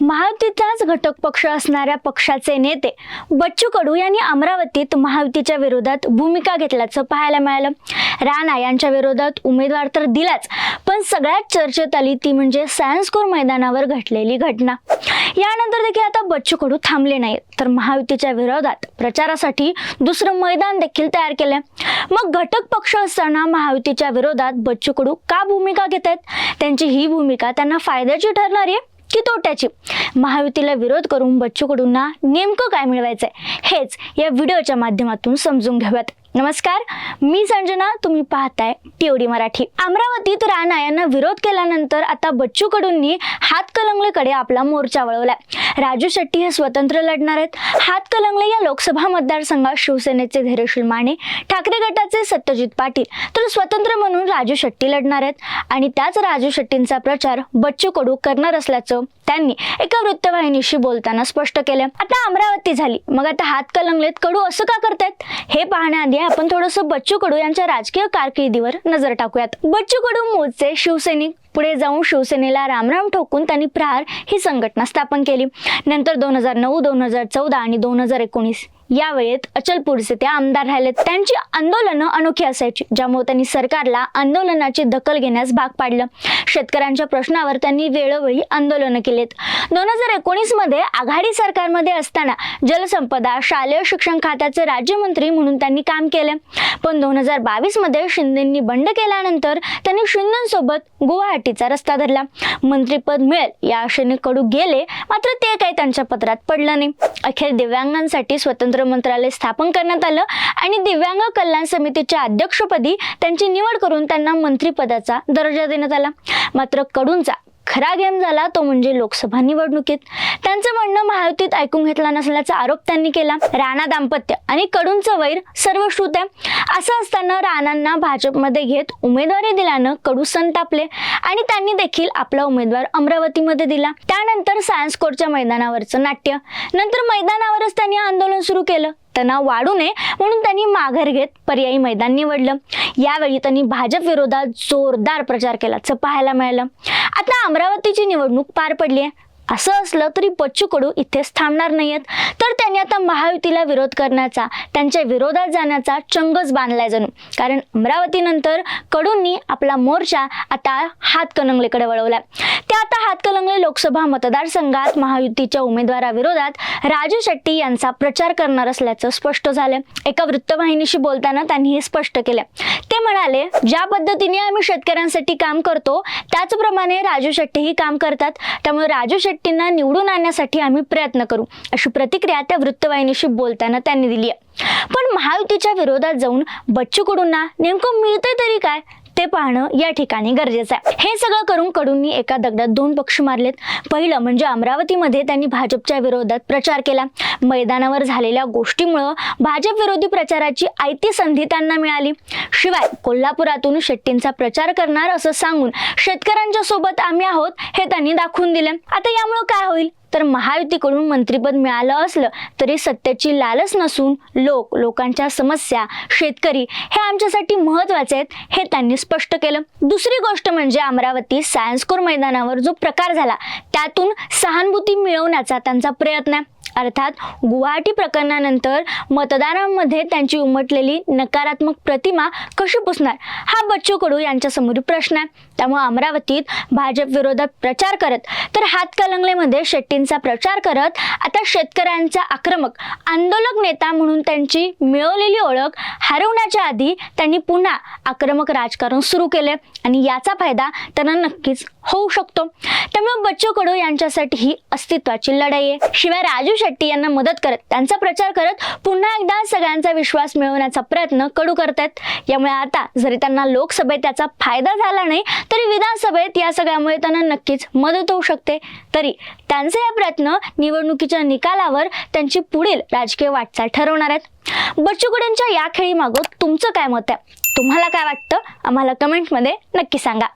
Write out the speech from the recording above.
महायुतीचाच घटक पक्ष असणाऱ्या पक्षाचे नेते बच्चू कडू यांनी अमरावतीत महायुतीच्या विरोधात भूमिका घेतल्याचं पाहायला मिळालं. राणा यांच्या विरोधात उमेदवार तर दिलाच पण सगळ्यात चर्चेत आली ती म्हणजे सायन्स कोर मैदानावर घडलेली घटना. यानंतर देखील आता बच्चू कडू थांबले नाही तर महायुतीच्या विरोधात प्रचारासाठी दुसरं मैदान देखील तयार केलंय. मग घटक पक्ष असताना महायुतीच्या विरोधात बच्चू कडू का भूमिका घेत आहेत त्यांची ही भूमिका त्यांना फायद्याची ठरणारी आहे. की तोट्याची. महायुतीला विरोध करून बच्चू कडूंना नेमकं काय मिळवायचंय? हेच या व्हिडिओच्या माध्यमातून समजून घेऊयात. नमस्कार मी संजना तुम्ही पाहताय टीओडी मराठी. अमरावतीत राणा यांना विरोध केल्यानंतर आता बच्चू कडूंनी हातकलंगलेकडे आपला मोर्चा वळवलाय. राजू शेट्टी हे स्वतंत्र लढणार आहेत. हातकलंगले या लोकसभा मतदारसंघात शिवसेनेचे धैर्यशील माने ठाकरे गटाचे सत्यजित पाटील तर स्वतंत्र म्हणून राजू शेट्टी लढणार आहेत. आणि त्याच राजू शेट्टींचा प्रचार बच्चू कडू करणार असल्याचं त्यांनी एका वृत्तवाहिनीशी बोलताना स्पष्ट केलं आता अमरावती झाली. मग आता हातकलंगलेत कडू असं का करतायत? हे पाहण्याआधी आपण थोडंसं बच्चू कडू यांच्या राजकीय कारकिर्दीवर नजर टाकूयात. बच्चू कडू मूळचे शिवसैनिक पुढे जाऊन शिवसेनेला रामराम ठोकून त्यांनी प्रहार ही संघटना स्थापन केली. नंतर दोन हजार नऊ दोन हजार चौदा आणि दोन हजार एकोणीस. या वेळेत अचलपूरचे ते आमदार राहिले त्यांची आंदोलनं अनोखी असायची ज्यामुळे त्यांनी सरकारला आंदोलनाची दखल घेण्यास भाग पाडलं. शेतकऱ्यांच्या प्रश्नावर त्यांनी वेळोवेळी आंदोलनं केलीत. दोन हजार एकोणीसमध्ये आघाडी सरकारमध्ये असताना जलसंपदा शालेय शिक्षण खात्याचे राज्यमंत्री म्हणून त्यांनी काम केले. पण दोन हजार बावीसमध्ये शिंदेंनी बंड केल्यानंतर त्यांनी शिंदेसोबत गुवाहाटीचा रस्ता धरला. मंत्रीपद मिळेल या आशेने कडू गेले मात्र ते काही त्यांच्या पत्रात पडलं नाही. अखेर दिव्यांगांसाठी स्वतंत्र मंत्रालय स्थापन करण्यात आलं आणि दिव्यांग कल्याण समितीच्या अध्यक्षपदी त्यांची निवड करून त्यांना मंत्रिपदाचा दर्जा देण्यात आला. मात्र कडूंचा खरा गेम झाला तो म्हणजे लोकसभा निवडणुकीत. त्यांचं म्हणणं महायुतीत ऐकून घेतला नसल्याचा आरोप त्यांनी केला राणा दाम्पत्य आणि कडूंचं वैर सर्व श्रुत आहे. असं असताना राणांना भाजपमध्ये घेत उमेदवारी दिल्यानं कडू संतापले आणि त्यांनी देखील आपला उमेदवार अमरावतीमध्ये दिला. त्यानंतर सायन्स कोर्टच्या मैदानावरचं नाट्य. नंतर मैदानावरच त्यांनी आंदोलन सुरू केलं. तणाव वाढू नये म्हणून त्यांनी माघार घेत पर्यायी मैदान निवडलं. यावेळी त्यांनी भाजप विरोधात जोरदार प्रचार केल्याचं पाहायला मिळालं. आता अमरावतीची निवडणूक पार पडली आहे. असं असलं तरी बच्चू कडू इथेच थांबणार नाहीयेत. तर त्यांनी आता महायुतीला विरोध करण्याचा त्यांच्या विरोधात जाण्याचा चंगच बांधलाय जणू. कारण अमरावतीनंतर कडूंनी आपला मोर्चा आता हातकणंगलेकडे वळवलाय. ते आता हातकणंगले लोकसभा मतदारसंघात महायुतीच्या उमेदवाराविरोधात राजू शेट्टी यांचा प्रचार करणार असल्याचं स्पष्ट झालं एका वृत्तवाहिनीशी बोलताना त्यांनी हे स्पष्ट केलं ते म्हणाले ज्या पद्धतीने आम्ही शेतकऱ्यांसाठी काम करतो त्याचप्रमाणे राजू शेट्टीही काम करतात. त्यामुळे राजू शेट्टी शेट्टींना निवडून आणण्यासाठी आम्ही प्रयत्न करू अशी प्रतिक्रिया त्या वृत्तवाहिनीशी बोलताना त्यांनी दिली आहे. पण महायुतीच्या विरोधात जाऊन बच्चू कडूंना नेमकं मिळतंय तरी काय? ते पाहणं या ठिकाणी गरजेचं आहे. हे सगळं करून कडूंनी एका दगडात दोन पक्ष मारलेत. पहिलं म्हणजे अमरावतीमध्ये त्यांनी भाजपच्या विरोधात प्रचार केला. मैदानावर झालेल्या गोष्टीमुळं भाजप विरोधी प्रचाराची आयती संधी त्यांना मिळाली. शिवाय कोल्हापुरातून शेट्टींचा प्रचार करणार असं सांगून शेतकऱ्यांच्या सोबत आम्ही आहोत हे त्यांनी दाखवून दिलं. आता यामुळं काय होईल? तर महायुतीकडून मंत्रिपद मिळालं असलं तरी सत्तेची लालच नसून लोक लोकांच्या समस्या शेतकरी हे आमच्यासाठी महत्त्वाचे आहेत हे त्यांनी स्पष्ट केलं. दुसरी गोष्ट म्हणजे अमरावती सायन्स कोर मैदानावर जो प्रकार झाला त्यातून सहानुभूती मिळवण्याचा त्यांचा प्रयत्न आहे. अर्थात गुवाहाटी प्रकरणानंतर मतदारांमध्ये त्यांची उमटलेली नकारात्मक प्रतिमा कशी पुसणार? हा बच्चू कडू यांच्यासमोर प्रश्न आहे. त्यामुळे अमरावतीत भाजप विरोधात प्रचार करत तर हातकलंगलेमध्ये शेट्टींचा प्रचार करत आता शेतकऱ्यांचा आक्रमक आंदोलक नेता म्हणून त्यांची मिळवलेली ओळख हरवण्याच्या आधी त्यांनी पुन्हा आक्रमक राजकारण सुरू केले आणि याचा फायदा त्यांना नक्कीच होऊ शकतो. त्यामुळे बच्चू कडू यांच्यासाठी ही अस्तित्वाची लढाई आहे. शिवाय राजू शेट्टी यांना मदत करत त्यांचा प्रचार करत पुन्हा एकदा सगळ्यांचा विश्वास मिळवण्याचा प्रयत्न कडू करतायत. यामुळे आता जरी त्यांना लोकसभेत त्याचा फायदा झाला नाही तरी विधानसभेत या सगळ्यामुळे त्यांना नक्कीच मदत होऊ शकते. तरी त्यांचे हे प्रयत्न निवडणुकीच्या निकालावर त्यांची पुढील राजकीय वाटचाल ठरवणार आहेत. बच्चू कडूंच्या या खेळीमागं तुमचं काय मत आहे? तुम्हाला काय वाटतं? आम्हाला कमेंटमध्ये नक्की सांगा.